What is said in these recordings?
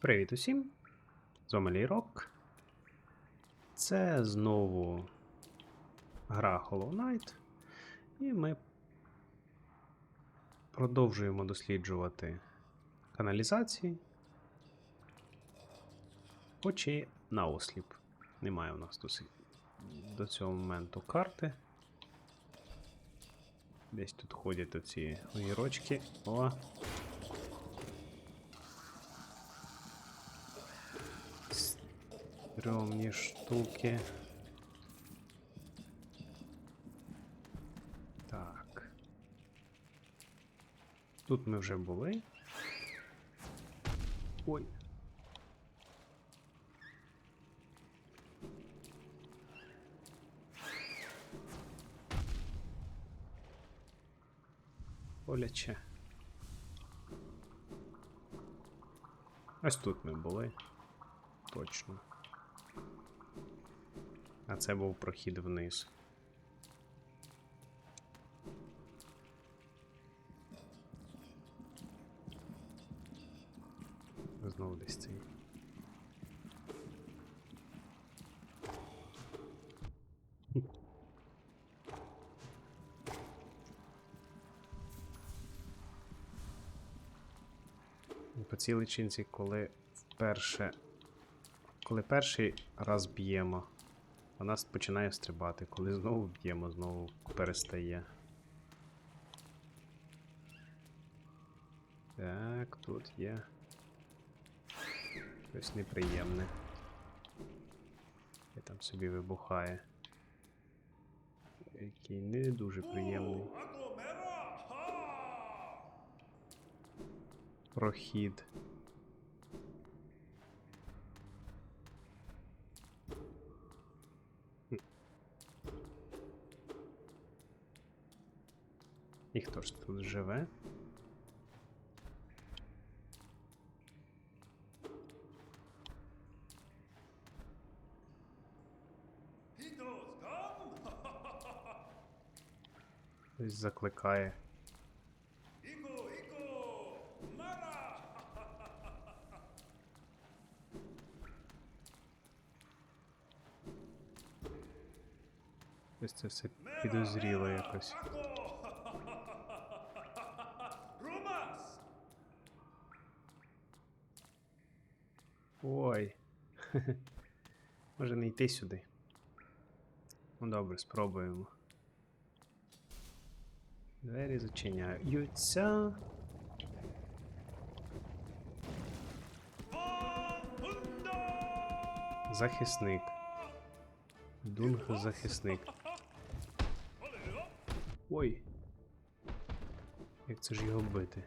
Привіт усім! З вами Лірок. Це знову гра Hollow Knight. І ми продовжуємо досліджувати каналізації. Очі на осліп. Немає у нас досі до цього моменту карти. Десь тут ходять оці огірочки. О! Стрьомні штуки. Так. Тут ми вже були. Ой. Боляче. Ось тут ми були. Точно. А це був прохід вниз. Знову десь цей. По цій личинці, коли вперше. Коли перший раз б'ємо, вона починає стрибати. Коли знову б'ємо, знову перестає. Так, тут є. Щось неприємне. І там собі вибухає. Який не дуже приємний прохід. І хто ж тут живе? Хтось закликає. Ось це все підозріло якось. Ой. Може не йти сюди. Ну добре, спробуємо. Двері зачиняються. Захисник. Дунг захисник. Ой. Як це ж його бити?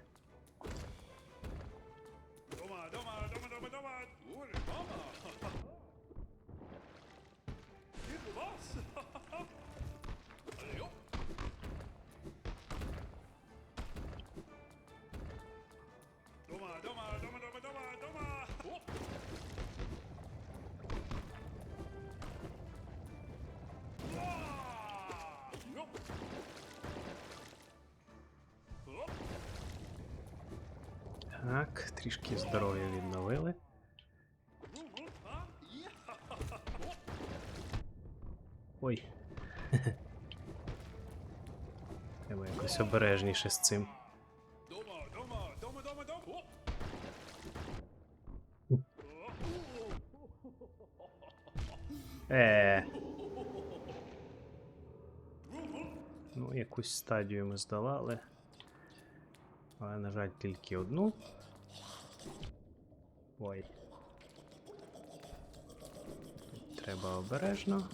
Так, трішки здоров'я відновили. Ой. Треба якось обережніше з цим. Е. Ну, якусь стадію ми здолали. На жаль, тільки одну. Ой. Треба обережно.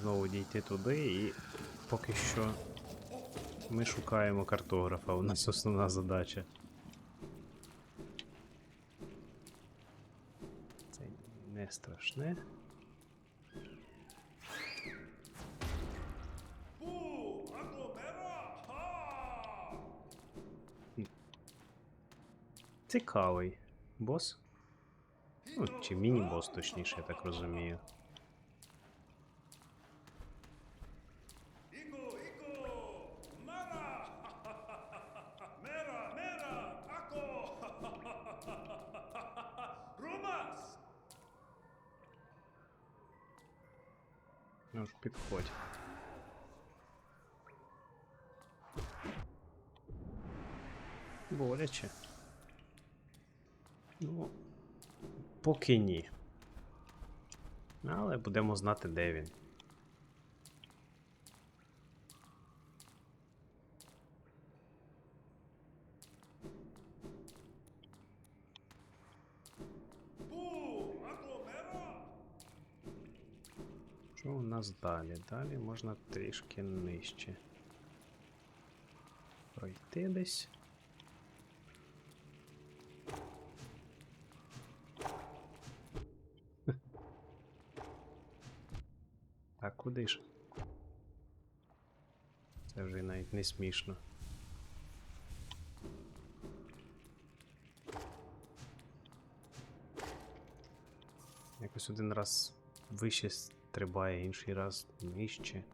Знову дійти туди і поки що ми шукаємо картографа. У нас основна задача. Це не страшне. Цікавий бос. Ну, Чи міні-бос, точніше, я так розумію. Ну ж підходь. Боляче. Поки ні. Але будемо знати, де він. Що у нас далі? Далі можна трішки нижче. Пройти десь. Так, куди? Це вже навіть не смішно. Якось один раз вище стрибає, інший раз нижче.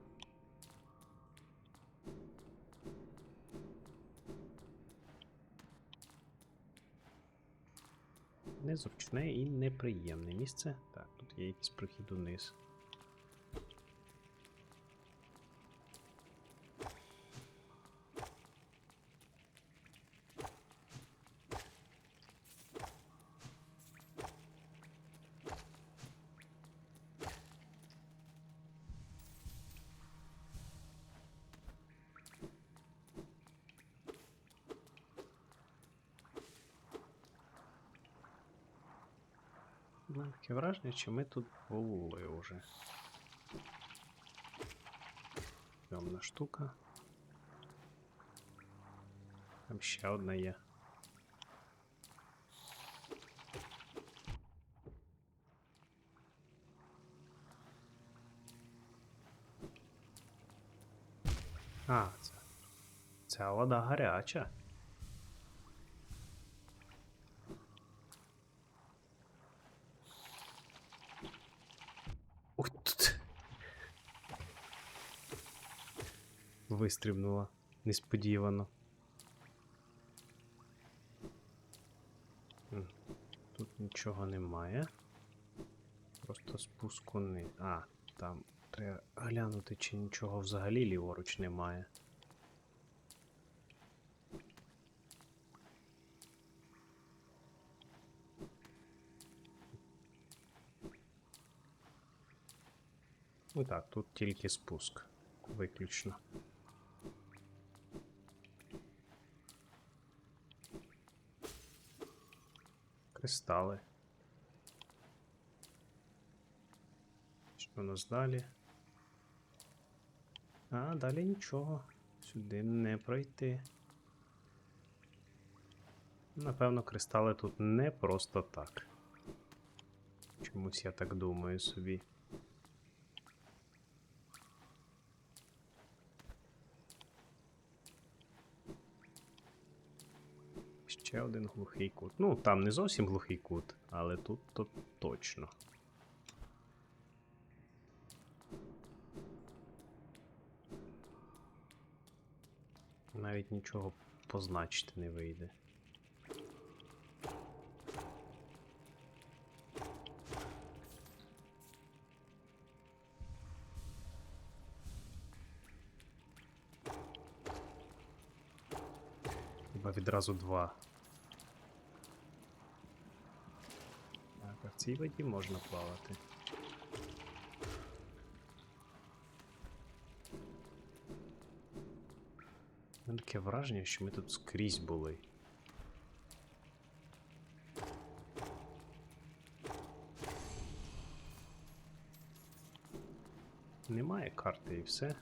Незручне і неприємне місце. Так, тут є якийсь прохід униз. У враження, чи ми тут були вже. Темна штука. Там ще одна є. А, це. Ця вода гаряча. Ух тут. Вистрибнула несподівано. Тут нічого немає. Просто спуску не. А, там треба глянути, чи нічого взагалі ліворуч немає. Ну так, тут тільки спуск. Виключно. Кристали. Що у нас далі? А, далі нічого. Сюди не пройти. Напевно, кристали тут не просто так. Чомусь я так думаю собі. Ще один глухий кут. Ну, там не зовсім глухий кут, але тут то точно. Навіть нічого позначити не вийде. Хіба відразу два. Так, а в цій воді можна плавати. Мене таке враження, що ми тут скрізь були. Немає карти і все.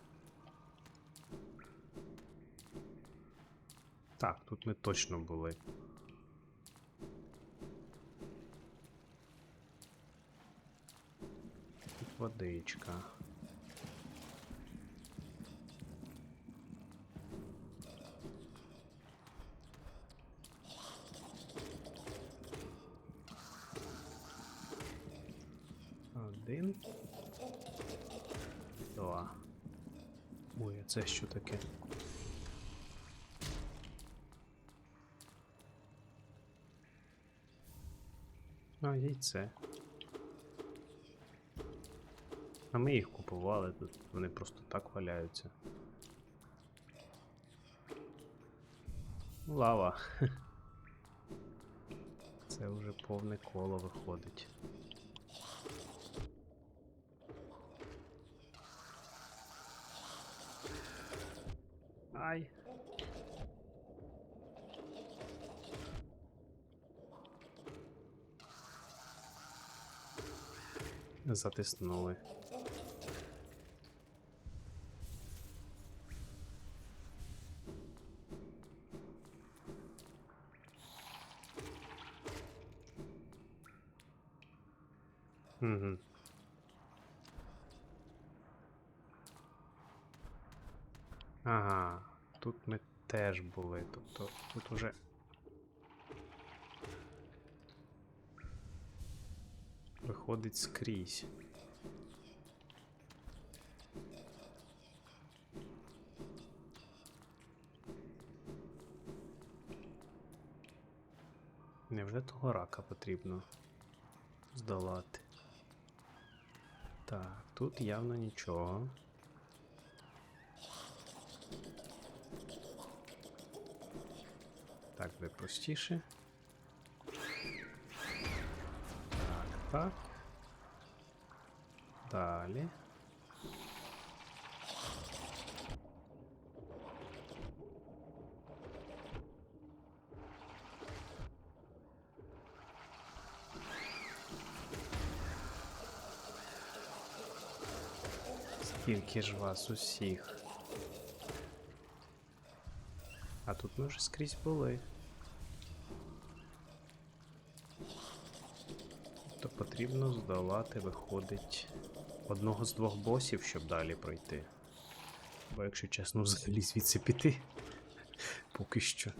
Так, тут ми точно були. Тут водичка. Один. Два. Ой, це що таке? А, яйце. А ми їх купували, тут вони просто так валяються. Лава. Це вже повне коло виходить. Ай. Затиснули. Угу. Ага, тут ми теж були, тобто тут уже. Виходить скрізь. Невже того рака потрібно здолати? Так, тут явно нічого. Де простіше. Так, так. Далі. Скільки ж вас усіх? А тут ми вже скрізь були. То потрібно здолати, виходить, одного з двох босів, щоб далі пройти. Бо якщо чесно, взагалі звідси піти. Поки що.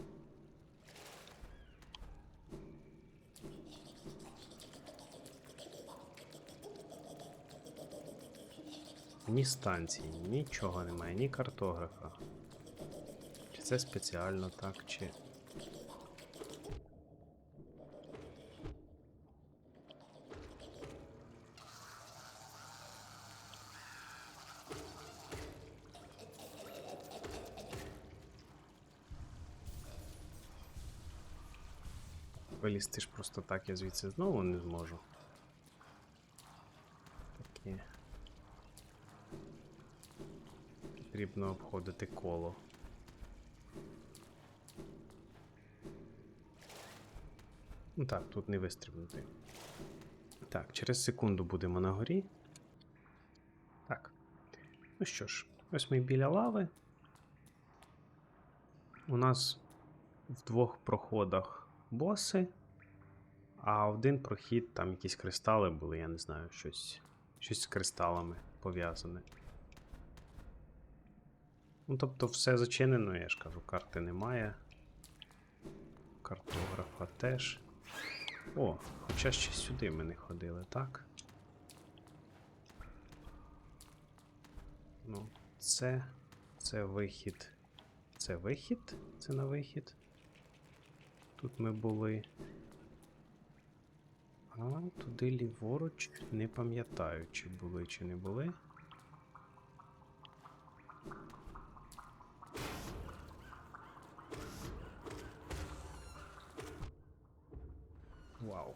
Ні станції, нічого немає, ні картографа. Чи це спеціально так, чи. Вилізти ж просто так я звідси знову не зможу. Такі. Потрібно обходити коло. Ну так, тут не вистрибнути. Так, через секунду будемо на горі. Так. Ну що ж, ось ми біля лави. У нас в двох проходах боси, а один прохід там якісь кристали були, я не знаю, щось, щось з кристалами пов'язане. Ну, тобто все зачинено, я ж кажу, карти немає. Картографа теж. О, хоча ще сюди ми не ходили, так? Ну, це. Це вихід. Це вихід? Це на вихід. Тут ми були. А, туди ліворуч. Не пам'ятаю, чи були, чи не були. Вау.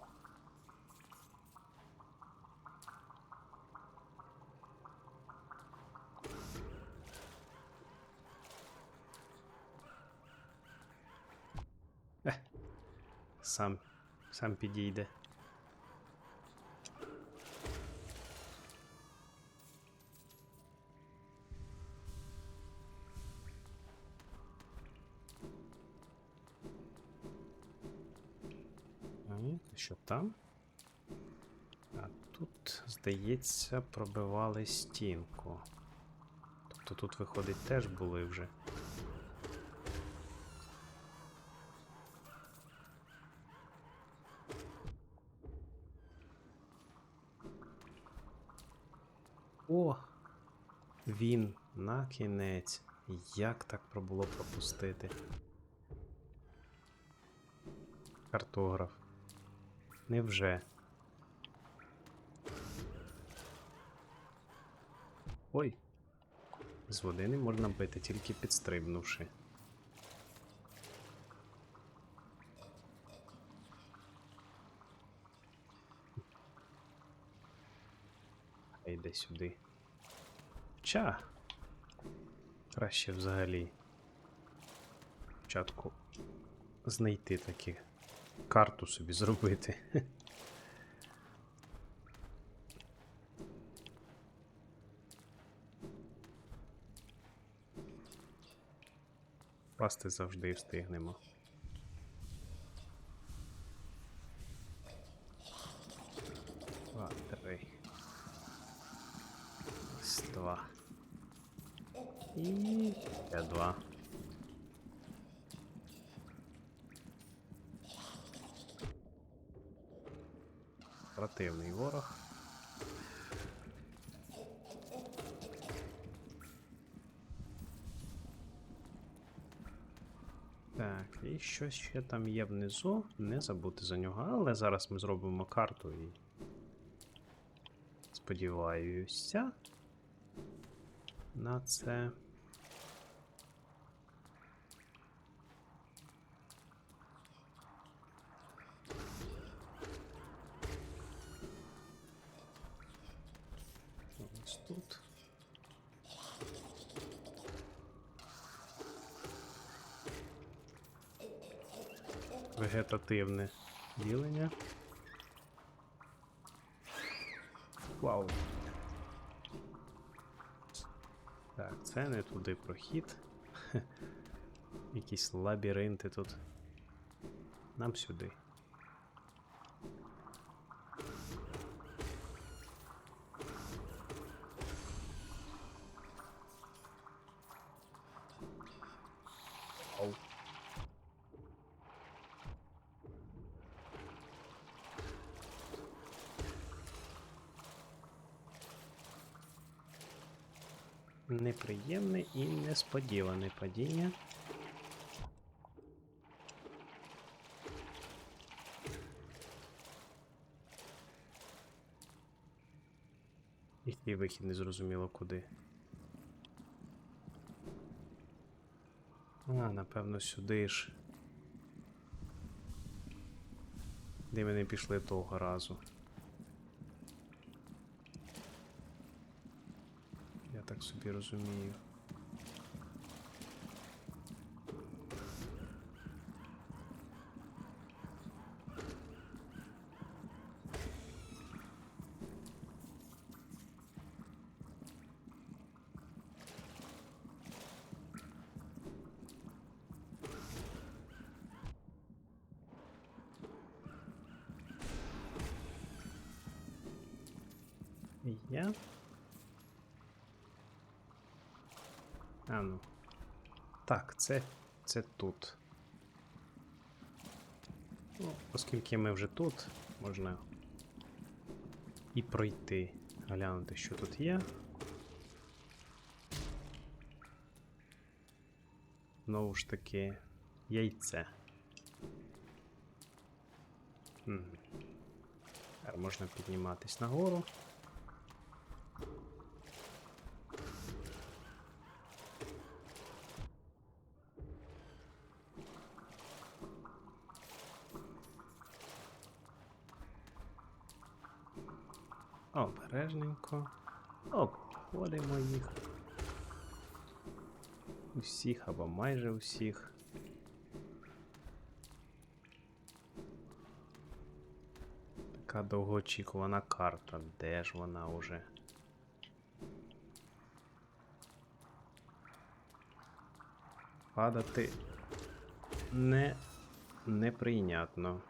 Сам, сам підійде. Там? А тут, здається, пробивали стінку. Тобто тут, виходить, теж були вже. О! Він на кінець. Як так пробуло пропустити? Картограф. Невже? Ой. З води не можна бити, тільки підстрибнувши. А йде сюди. Ча. Краще взагалі. Спочатку знайти таки карту собі зробити. Пасти завжди встигнемо. Два, три. Два. І ще два. Противний ворог. Так, і щось ще там є внизу. Не забути за нього, але зараз ми зробимо карту і. Сподіваюся. На це. Ось тут. Вегетативне ділення. Вау. Так, це не туди прохід. Якісь лабіринти тут. Нам сюди. Неприємне і несподіване падіння. Їхній вихід не зрозуміло куди. А, напевно, сюди ж. Де ми не пішли того разу. Так собі розумію. Я. А ну. Так, це, це тут. Ну, оскільки ми вже тут, можна і пройти, глянути, що тут є. Знову ж таки, яйце. Тепер можна підніматись нагору. Обережненько. Обходимо їх. Усіх або майже усіх. Така довгоочікувана карта. Де ж вона уже? Падати не неприйнятно.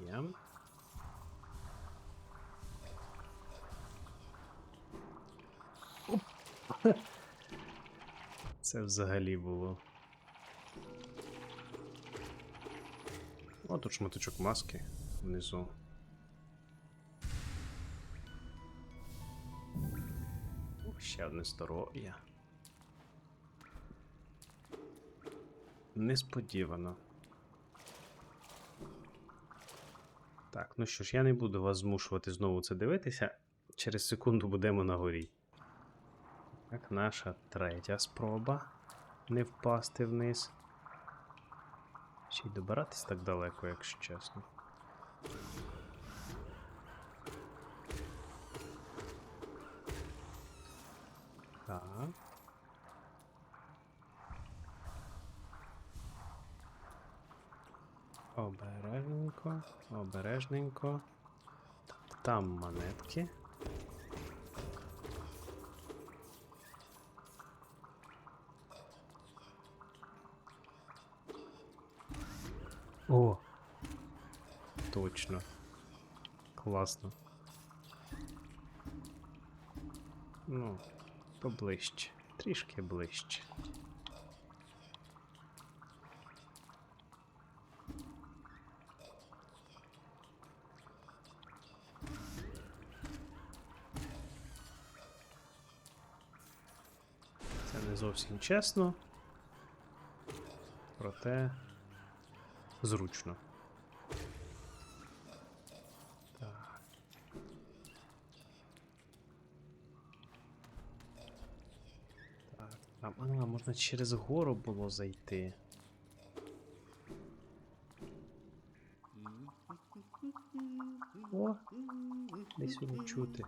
Є. Оп. Це взагалі було. О, тут шматочок маски внизу. Ще одне здоров'я. Несподівано. Так, ну що ж, я не буду вас змушувати знову це дивитися. Через секунду будемо на горі. Так, наша третя спроба не впасти вниз. Ще й добиратись так далеко, якщо чесно. Обережненько, обережненько. Там монетки. О! Точно. Класно. Ну, поближче. Трішки ближче. Це не зовсім чесно. Проте зручно. Так. Так, там, а, можна через гору було зайти. О, десь воно чути.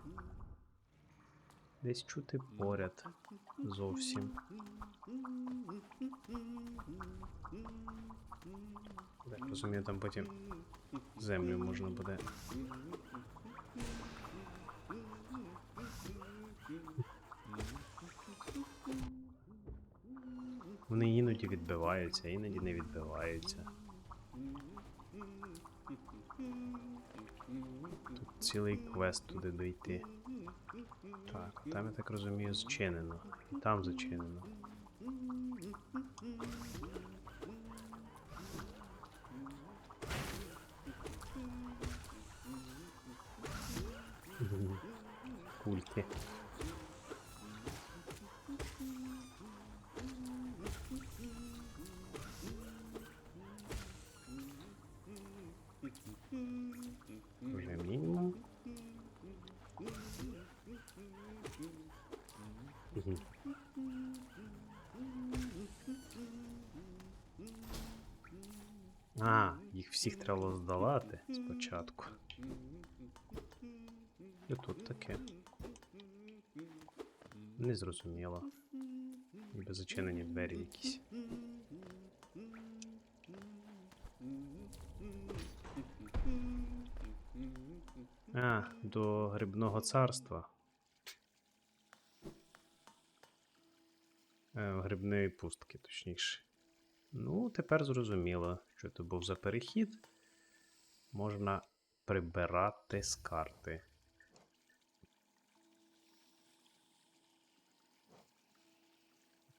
Десь чути поряд. Зовсім. Розумію, там потім землю можна буде. Вони іноді відбиваються, іноді не відбиваються. Тут цілий квест туди дойти. Так, там, я так розумію, зчинено. І там зачинено. А, їх всіх треба було здолати спочатку. І тут таке. Незрозуміло. Ніби зачинені двері якісь. А, до грибного царства. Е, грибної пустки, точніше. Ну, тепер зрозуміло, що це був за перехід. Можна прибирати з карти.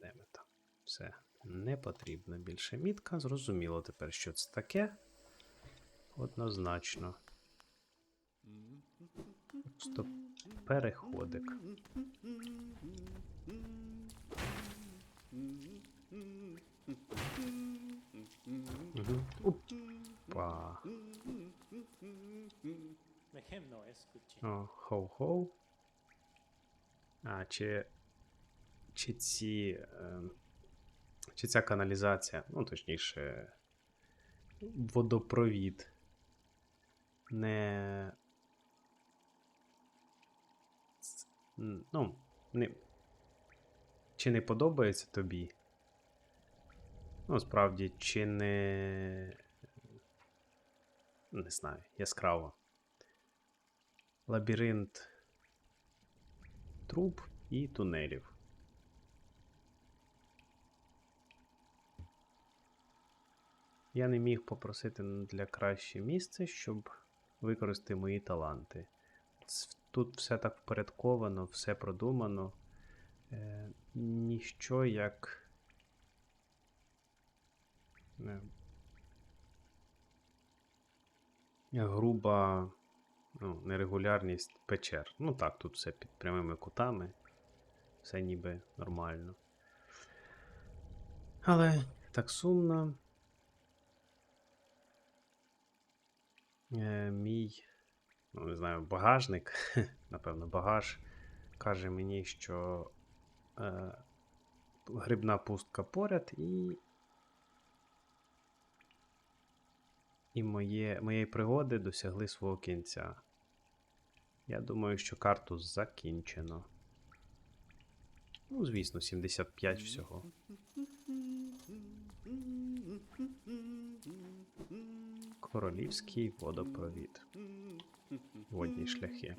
Де ми там? Все. Не потрібна більше мітка. Зрозуміло тепер, що це таке. Однозначно. Стоп. Переходик. Опа. No escuché. О, хоу-хоу. А, чи. Чи ці. Е, чи ця каналізація, ну точніше, водопровід не. Ну, не. Чи не подобається тобі? Ну, справді, чи не. Не знаю, яскраво. Лабіринт труб і тунелів. Я не міг попросити для краще місце, щоб використати мої таланти. Тут все так впорядковано, все продумано. Е, ніщо як. Груба ну, нерегулярність печер. Ну так, тут все під прямими кутами. все ніби нормально. Але так сумно. Е, мій, ну не знаю, багажник, напевно, багаж каже мені, що е, грибна пустка поряд і. І моє, моєї пригоди досягли свого кінця. Я думаю, що карту закінчено. Ну, звісно, 75 всього. Королівський водопровід. Водні шляхи.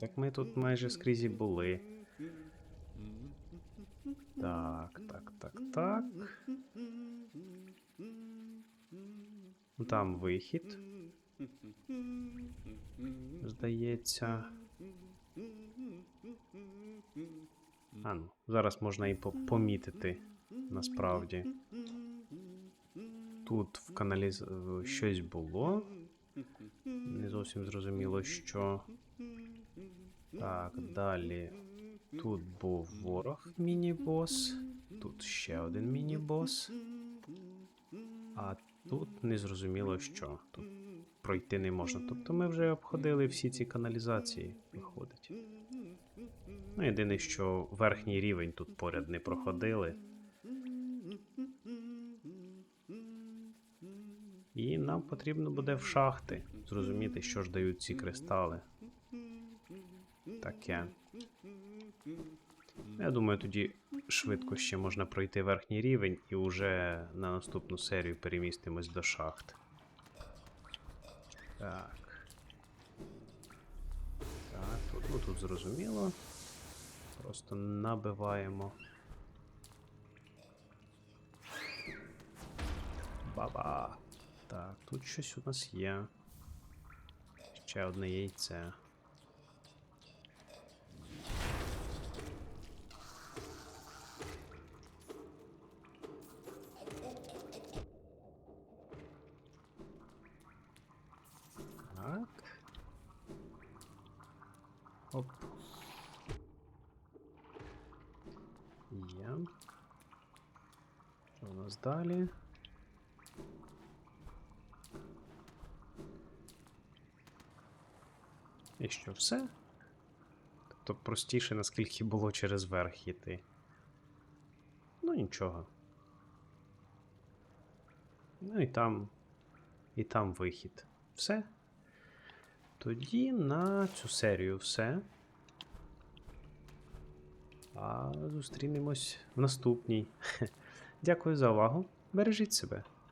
Так ми тут майже скрізь були. Так, так, так, так. Там вихід. Здається. А ну, зараз можна і по- помітити насправді. Тут в каналіз е, щось було. Не зовсім зрозуміло, що. Так, далі. Тут був ворог міні-бос. Тут ще один міні-бос. А тут не зрозуміло що. Тут пройти не можна. Тобто ми вже обходили всі ці каналізації, виходить. Ну, єдине, що верхній рівень тут поряд не проходили. І нам потрібно буде в шахти зрозуміти, що ж дають ці кристали. Таке. Я думаю, тоді швидко ще можна пройти верхній рівень і вже на наступну серію перемістимось до шахт. Так. Так, тут, ну, тут зрозуміло. Просто набиваємо. Баба. Так, тут щось у нас є. Ще одне яйце. Так. Оп. Є. Що у нас далі? І що, все? Тобто простіше, наскільки було через верх йти. Ну нічого. Ну і там. І там вихід. Все. Тоді на цю серію все. А зустрінемось в наступній. Дякую за увагу. Бережіть себе.